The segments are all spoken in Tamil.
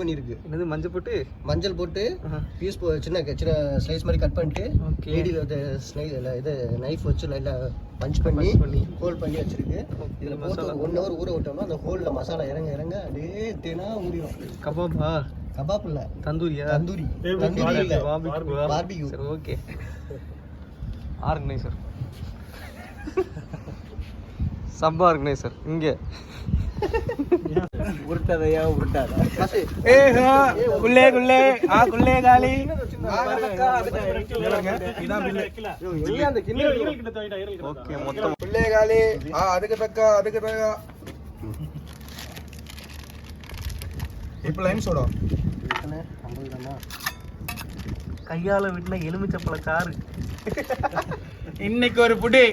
பண்ணிருக்கு என்னது மஞ்சள் போட்டு? மஞ்சள் போட்டு. பீஸ் சின்ன சின்ன ஸ்லைஸ் மாதிரி கட் பண்ணிட்டு. நீடில் இது நைஃப் வச்சு லைட்டாக பஞ்ச் பண்ணி பண்ணி. ஹோல் பண்ணி வச்சிருக்கு. இதில் மசாலா. ஒன் ஹவர் ஊற விட்டோம்னா அந்த ஹோலில் மசாலா இறங்க இறங்க அப்படியே தேனா ஊறிடும் கபாபா கபாப் இல்லை. தந்தூரியா? தந்தூரி. தந்தூரி இல்லை. Barbecue okay. Organiser sub organiser இங்கே. உருட்டதையா உருட்டாதா ஏ ஹா குள்ளே குள்ளே ஆ குள்ளே காலி ஓகே மொத்தம் குள்ளே காலி ஆ அதுக்கு தக்கா அதுக்கு தக்கா இப்போ லைன் சோடா கையால விட்டுல எலுமிச்சப்பழ காரு இன்னைக்கு ஒரு புடி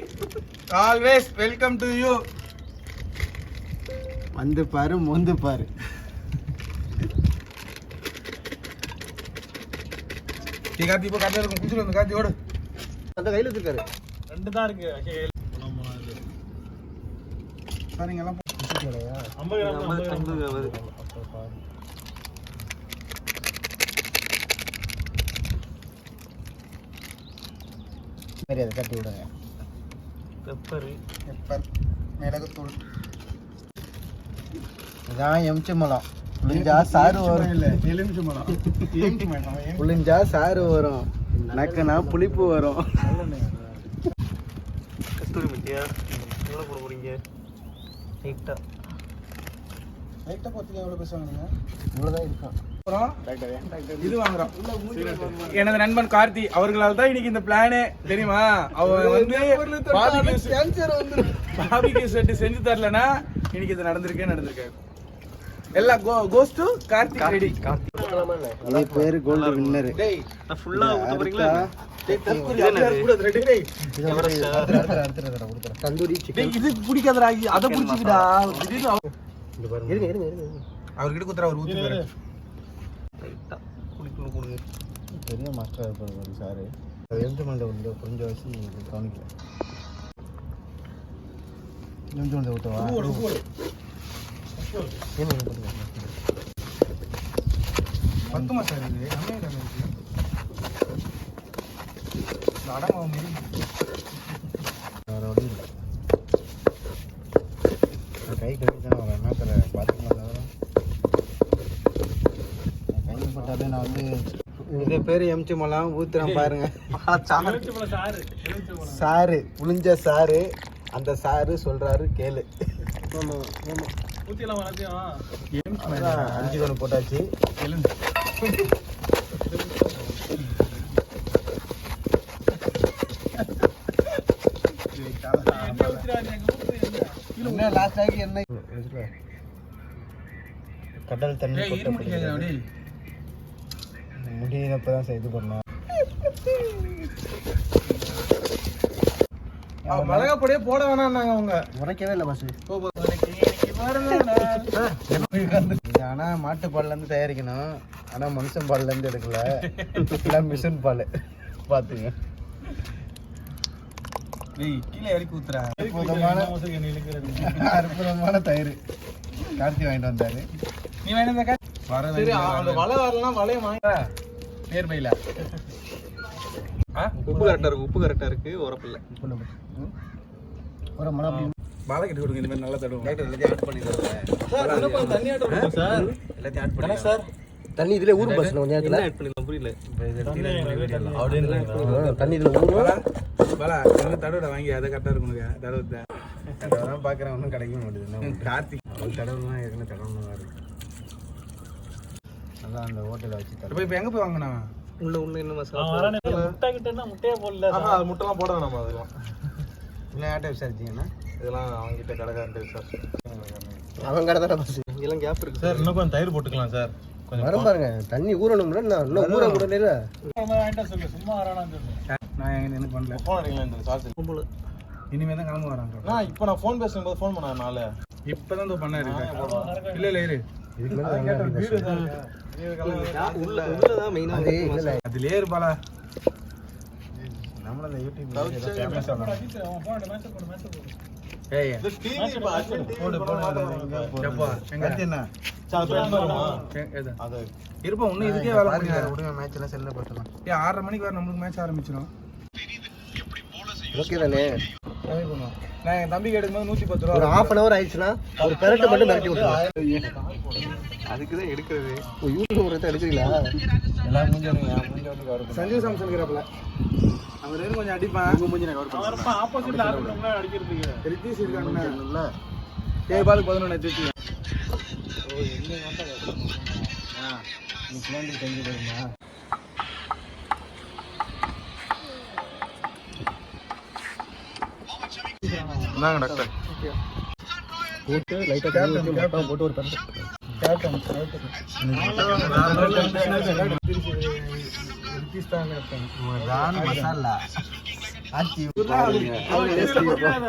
ஆல்வேஸ் வெல்கம் டு யூ வந்து பாரு மொந்து பாரு. காத்தி இப்போ காத்தியா இருக்கும். குடிச்சிட்டு வந்து காத்தி ஓடு. அந்த கையில் வச்சிருக்காரு. ரெண்டு தான் இருக்கு. சரிங்க எல்லாம் ஐம்பது ஐம்பது ஐம்பது. சரி அதை கட்டி விடுங்க. பெப்பரு. பெப்பர் மிளகுத்தூள். இதான் எம்ச்சம்பழம் புளிஞ்சா சாறு வரும். புளிஞ்சா சாறு வரும். நக்கனா புளிப்பு வரும். கஸ்தூரி மிட்டியா எவ்வளோ போட போறீங்க? லைட்டாக லைட்டா பத்திரிக்கை எவ்வளவு பேசுவாங்க இவ்வளோதான் இருக்கும் அப்புறம்? இது வாங்குறோம் எனது நண்பன் கார்த்தி அவர்களால் தான் இன்னைக்கு இந்த பிளானே தெரியுமா? அவன் வந்து செஞ்சு தரலனா இன்னைக்கு இது நடந்திருக்கே நடந்திருக்காரு எல்லாம் go goes to Karthik ready இது பேரு கோல்டு வின்னர் டேய் ஃபுல்லாக ஊற்ற போறீங்களா? தந்தூரி டேய் சிக்கன் இது பிடிக்காதடா அத பிடிச்சிக்கடா. திடீர்னு அவ- இருங்க இருங்க இருங்க அவர்கிட்ட குத்துற அவர் ஊத்தி பாரு கொடுங்க பெரிய மாஸ்டர் இருப்பாரு சாரு. எம்ச்சம்பழத்தை வந்து புரிஞ்ச வச்சு கவனிக்கல பத்துமா சார் இது கம்மியா இல்லாம இருக்கு இந்த அடமாவு வழி இல்லை கை கட்டி தான் வரேன் என்ன தர பார்த்துக்கலாம் கை பட்டாலே நான் வந்து இது பேர் எம்ச்சி மலம் ஊத்துறேன் பாருங்க. சாரு புளிஞ்ச சாரு அந்த சாரு சொல்றாரு கேளு அதான் அஞ்சு ஒன்று போட்டாச்சு. என்ன லாஸ்ட் ஆகி என்ன? கடல் தண்ணி? முடியினப்பதான் சார் இது பண்ணோம் அவன் மிளகா பொடியே போட வேணாம்னாங்க அவங்க. உரைக்கவே இல்லை பஸ் ஓ, போ- இன்னைக்கு பாருங்கடா. இது ஆனா மாட்டு பால்ல இருந்து தயாரிக்கணும். ஆனா மனுஷன் பால்ல இருந்து எடுக்கல. எல்லாம் மிஷின் பால். பாத்துங்க. அற்புதமான தயிர். கார்த்தி வாங்கிட்டு வந்தாரு. நீ வேணும் வலை வரலன்னா வலைய வாங்கிடா. நேர்மையில. ஆ? உப்பு இருக்கு உப்பு கரெக்டாக இருக்கு உரப்பில்லை ஒரு வலை கட்டி கொடுங்க, இந்த மாதிரி நல்லா தடவுங்க. எல்லாத்தையும் ஆட் பண்ணிடுவாங்க சார் எல்லாத்தையும் ஆட் பண்ணிடுவாங்க தண்ணி இதுல ஊறும் பஸ் கொஞ்ச என்ன ஆட் பண்ணிடலாம் புரியல. தண்ணி இதுல ஊறும். வலை, வலை, கொஞ்சம் தடவுடா வாங்கி, அதை கரெக்டா இருக்கும் உனக்கு. தடவுத்த. அதெல்லாம் பாக்குறேன் ஒன்றும் கிடைக்க மாட்டேங்குது. கார்த்திக். தடவைலாம் ஏற்கனவே தடவை இருக்கு அதான் அந்த ஹோட்டலில் வச்சு இப்ப இப்ப எங்க போய் வாங்கினா உள்ள உள்ள என்ன மசாலா ஆஹா, அது முட்டைலாம் போட வேணாமா அதெல்லாம் இல்லை யார்கிட்ட விசாரிச்சீங்கன்னா. இதெல்லாம் அவங்ககிட்ட கடைக்காரன் சார். அவன் கடை தானே பஸ் கேப் இருக்கு சார் இன்னும் கொஞ்சம் தயிர் போட்டுக்கலாம் சார். வரும் பாருங்க. தண்ணி ஊறணும்ல நான் இன்னும் ஊற கூட இல்லை நான் என்ன பண்ணல. ஃபோன் அடிக்கலாம் இந்த சார்ஜ்? போல இனிமே தான் கிளம்ப வராங்க. நான் இப்போ நான் ஃபோன் பேசும்போது ஃபோன் பண்ண நாளை? இப்பதான் இதோ பண்ணாரு இல்ல இல்ல இரு. இதுக்கு மேலே அவங்க அப்படி பேசுவாங்க. உள்ள உள்ளதான் மெயினாக அது இல்லை. அதுலயே இருப்பாளா? நம்மளும் இந்த யூடியூப் ஃபேமஸ் இப்ப அர்ஜென்ட் TV போடு போடு போட. இருப்பா இன்னும் இதுக்கே வேலை பாருங்க மேட்ச் எல்லாம் செல்ல ஏன் ஆறரை மணிக்கு வேற நம்மளுக்கு மேட்ச் ஆரம்பிச்சிடும் ஓகே தானே? நான் என் தம்பிக்கு எடுக்கும்போது நூத்தி பத்து ஒரு ரூபா ஹாஃப் அன் அவர் ஆயிடுச்சுன்னா ஒரு பெரட்டை மட்டும் மிரட்டி விட்டுருவோம் அதுக்கு தான் எடுக்கிறது. யூடியூப் ஒருத்தர் எடுக்கிறீங்களா? எல்லாம் முடிஞ்சவங்க சஞ்சீவ் சாம்சன் இருக்கிறப்பல. அவர் கொஞ்சம் அடிப்பான் மூஞ்சி நான் கவர் அவர்ப்பா opposite ல ஆடுறவங்கள அடிக்கிறதுக்கு. ரித்தீஷ் இருக்காங்க பண்ணுறேன்ல ஏழு பாலுக்கு பதினொன்று திருச்சி ஓ எங்க ஆ நீ பிளாண்டி செஞ்சு இந்தாங்க டாக்டர். போட்டு கேப்டன் போட்டு ஒரு பெரட்டை கேப்டன்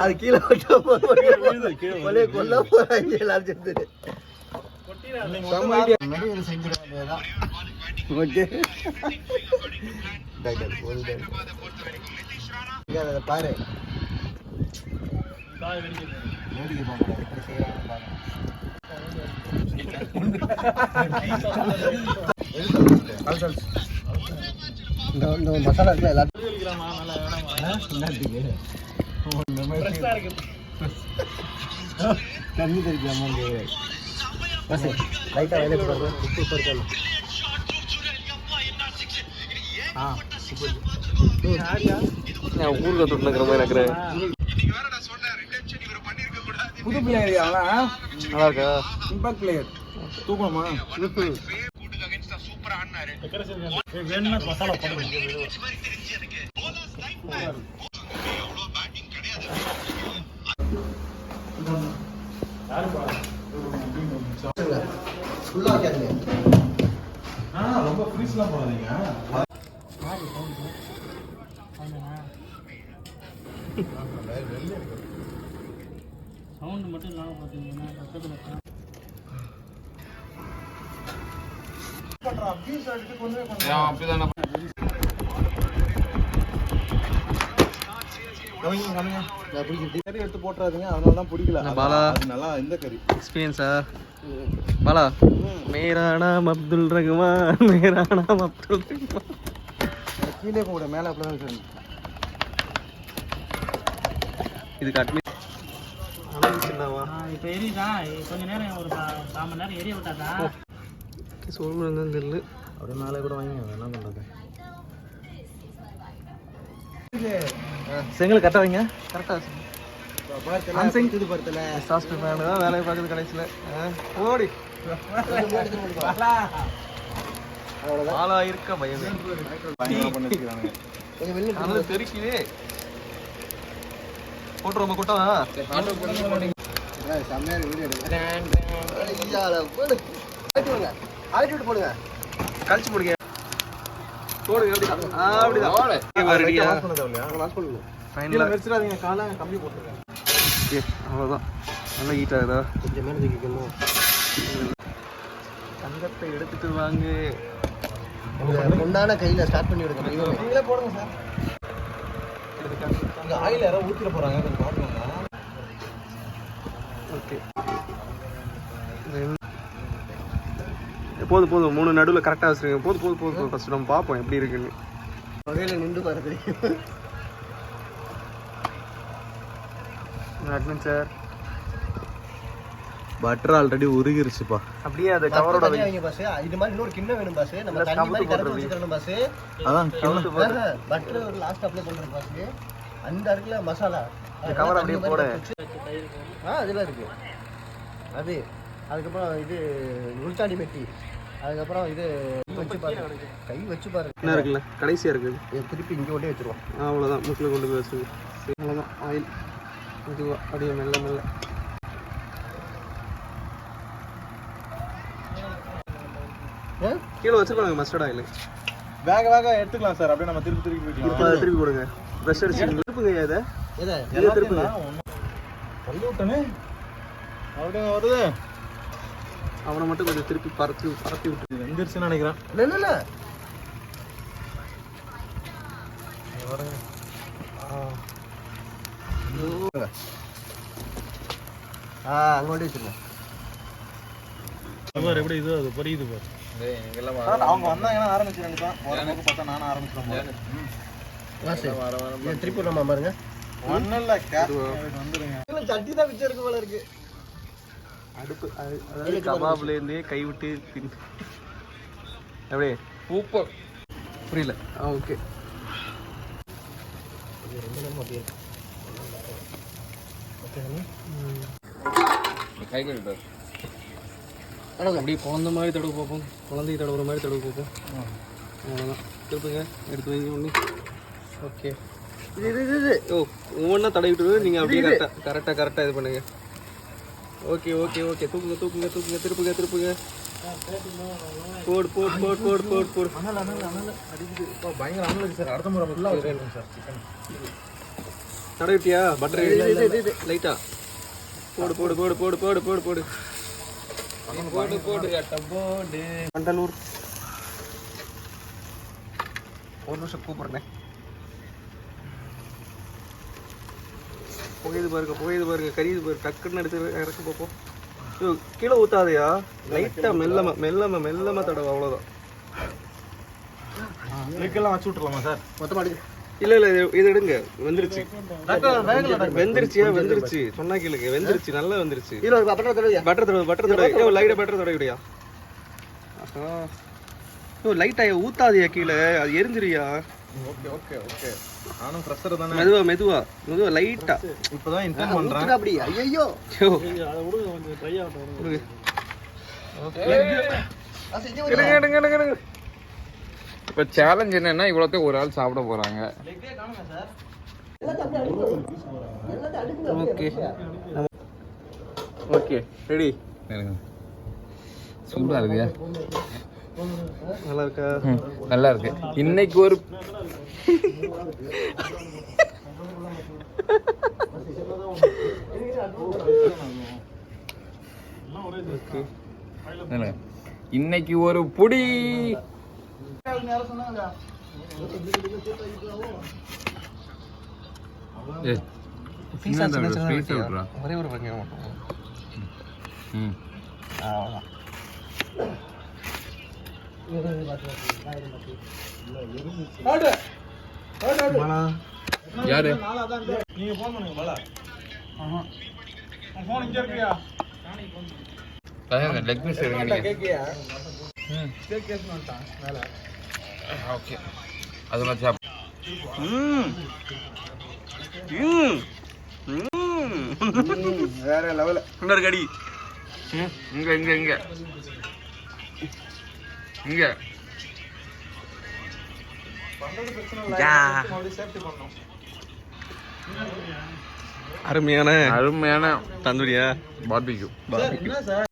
அது கீழே கொல்ல போறாங்க எல்லாரும் இதை செஞ்சிட வேண்டியதுதான். ஓகே டாக்டர், போதும் டாக்டர். இங்க அதை பாரு வேடிக்கை பார்க்கணும். எப்படி செய்யறாங்கன்னு பாருங்க. இந்த இந்த மசாலா இருக்குல்ல எல்லாத்தையும் தண்ணி தெளிக்கலாமா இங்க? பஸ், லைட்டா வேலை போடுறது. உப்பு இருக்கணும். ஆ, மாதிரி இருக்கிறேன் புது பிளேயர் அவனா நல்லா இருக்கா இம்பாக்ட் பிளேயர் தூக்கணுமா வேணும்னா மசாலா போடுங்க. ஃபுல்லா வைக்காதீங்க. ஆ, மட்டும் freeze எல்லாம் கறி எடுத்து போட்டுறாதீங்க அதனால தான் பிடிக்கல பாலா. நல்லா இந்த கறி எக்ஸ்பீரியன்ஸா பாலா. மேரா நாம் அப்துல் ரகுமான் மேரா நாம் அப்துல் ரகுமான் கீழே மேலே அப்படிதான் இருக்கணும் இதுக்கு அட்மிட் இப்போ எரியுதா? கொஞ்ச நேரம் ஒரு கால் மணி நேரம் எரிய விட்டாதா? சொல்லுங்க தெரியல அப்படியே மேலே கூட வாங்கி என்ன பண்ணுறது செங்கல் கரெக்டாக வைங்க. கரெக்டாக இது படுத்தல சாஸ்ட் ஃபேனு தான் வேலையை பார்க்குது கடைசியில். ஓடி. ஆளா இருக்க பயமே தெரிக்குதே. போட்டுருவோமா கூட்டம் ஆட்டி விட்டு போடுங்க. கழிச்சு போடுங்க. போடுங்க அவ்வளோதான் நல்லா ஹீட் ஆகுதா? கொஞ்சம் மேலே தூக்கிக்கணும் தங்கத்தை எடுத்துட்டு வாங்க. பொண்ணான கையில ஸ்டார்ட் பண்ணி விடுங்க. நீங்களே போடுங்க சார் இங்க ஆயில் யாரோ ஊத்திட போறாங்க கொஞ்சம் பாத்துக்கோங்க ஓகே போதும் போதும். மூணு நடுவில் கரெக்டாக வச்சுருங்க போதும் போதும் போதும் போதும். ஃபஸ்ட்டு நம்ம பார்ப்போம் எப்படி இருக்குன்னு. வகையில நின்று வருது அட்வென்ச்சர் பட்டர் ஆல்ரெடி உருகிருச்சுப்பா. அப்படியே அந்த கவரோட பாஸ் இது மாதிரி இன்னொரு கிண்ணம் வேணும் பாஸ் நம்ம தண்ணி மாதிரி போடுறது. வச்சுக்கணும் பாஸ் அதான் பட்டர் ஒரு லாஸ்ட் அப்ளை பண்றேன் பாஸ் அந்த இருக்குல்ல மசாலா இந்த cover அப்படியே போடு. ஆ அதெல்லாம் இருக்கு. அது அதுக்கப்புறம் இது உள்சாடி மெட்டி. அதுக்கப்புறம் இது வச்சு பாருங்க கை வச்சு பாருங்க என்ன இருக்குல்ல? கடைசியாக இருக்குது. திருப்பி இங்கே கொண்டே வச்சிருவோம். அவ்வளோதான் முக்கில் கொண்டு போய் வச்சுருக்கு அவ்வளோதான் ஆயில். இதுவா அப்படியே மெல்ல மெல்ல? கீழே வச்சுருப்பாங்க மஸ்டர்ட் ஆயில் வேக வேக எடுத்துக்கலாம் சார். அப்படியே நம்ம திருப்பி திருப்பி போய்க்கலாம் திருப்பி கொடுங்க. ப்ரெஷ் அடிச்சு திருப்புங்க இதை. இதை திருப்புங்க. விட்டனே அப்படியே வருது. அவனை மட்டும் கொஞ்சம் திருப்பி பறத்து பறத்தி விட்டு. வெந்துருச்சுன்னு நினைக்கிறேன். இல்லை இல்லை இல்லை. ஆ அங்கே கொண்டு வச்சிருங்க. எப்படி இது அது புரியுது பாரு. அவங்க வந்தாங்கன்னா பக்கம் பார்த்தா நானும் ஆரம்பிச்சிடும் திருப்பி நம்ம பாருங்க. ஒன்றும் இல்லை கேப் வந்துருங்க. சட்டி தான் மிச்சம் இருக்கு போல இருக்கு. அடுப்பு அது அதாவது கபாப்லேருந்தே கைவிட்டு பின் அப்படியே சூப்பர். புரியல. ஆ ஓகே. கை அப்படியே குழந்த மாதிரி தடவை பார்ப்போம். குழந்தைய தடவுற மாதிரி தடவை பார்ப்போம். அவ்வளோதான் திருப்புங்க எடுத்து வைங்க ஒன்று ஓகே. இது இது இது இது. ஓ ஒவ்வொன்றா தடவிட்டு நீங்கள் அப்படியே கரெக்டாக கரெக்டாக கரெக்டாக இது பண்ணுங்க. ஓகே ஓகே ஓகே தூக்குங்க தூக்குங்க தூக்குங்க திருப்புங்க திருப்புங்க. போடு போடு போடு போடு போடு போடு. அனல் அனல் அனல். அடிக்குது. இப்போ பயங்கர அனல் இருக்கு சார். அடுத்த முறை ஃபுல்லாக வச்சுருக்கேன் சார் சிக்கன் தடவிட்டியா பட்டர். லைட்டா போடு போடு போடு போடு போடு போடு போடு. போடு போடு. போடு. மண்டலூர். ஒரு நிமிஷம் கூப்பிடுறேன். புகையுது பாருங்க புகையுது பாருங்க கரியுது பாருங்க டக்குன்னு எடுத்து இறக்க பார்ப்போம் ஐயோ கீழே ஊத்தாதையா? லைட்டா மெல்லமா மெல்லமா மெல்லமா தடவை அவ்வளோதான் இதுக்கெல்லாம் வச்சு விட்டுலாமா சார்? மொத்தமாக அடிச்சு இல்ல இல்ல இது- எடுங்க. வெந்துருச்சு. வெந்துருச்சியா? வெந்துருச்சு. சொன்னா கேளுங்க. வெந்துருச்சு நல்லா வெந்துருச்சு. இதில் ஒரு பத்திரம் தடவையா? பட்டர் தடவை பட்டர் தடவை. லைட்டா பட்டர் தடவை விடியா ஓ லைட்டா ஊத்தாதியா கீழே? அது எரிஞ்சிரியா ஓகே ஓகே ஓகே. நானும் தானே? மெதுவா மெதுவா மெதுவா லைட்டா இப்போதான் பண்ணுறேன் ஊத்துடா அப்படி. ஐயோ. ஐயோ அதை விடுங்க கொஞ்சம் ட்ரை ஆகட்டும் கொடுங்க. எடுங்க எடுங்க எடுங்க எடுங்க இப்போ சேலஞ்ச் என்னன்னா இவ்வளோத்தையும் ஒரு ஆள் சாப்பிட போறாங்க. ஓகே. ஓகே ரெடி சூடா இருக்குயா? நல்லா இருக்கா நல்லா இருக்கு இன்னைக்கு ஒரு இன்னைக்கு ஒரு புடி. ஒரே ஒரு மட்டும். ம். அவ்வளோதான் யாரு? நீங்கள் ஃபோன் பண்ணுங்க பாலா ஃபோன் இங்கே இருக்கியா? லெக் பீஸ் எடுங்க நீங்க. கேக்கியா? ம். கேக் கேஸ் வந்துட்டான் மேலே ஓகே. அதெல்லாம் சாப் ம். ம். ம். வேற லெவலில் இன்னொரு கடி. ம். இங்க இங்க இங்க. இங்க. அருமையான அருமையான தந்தூரியா பார்பிக்யூ பார்பிக்யூ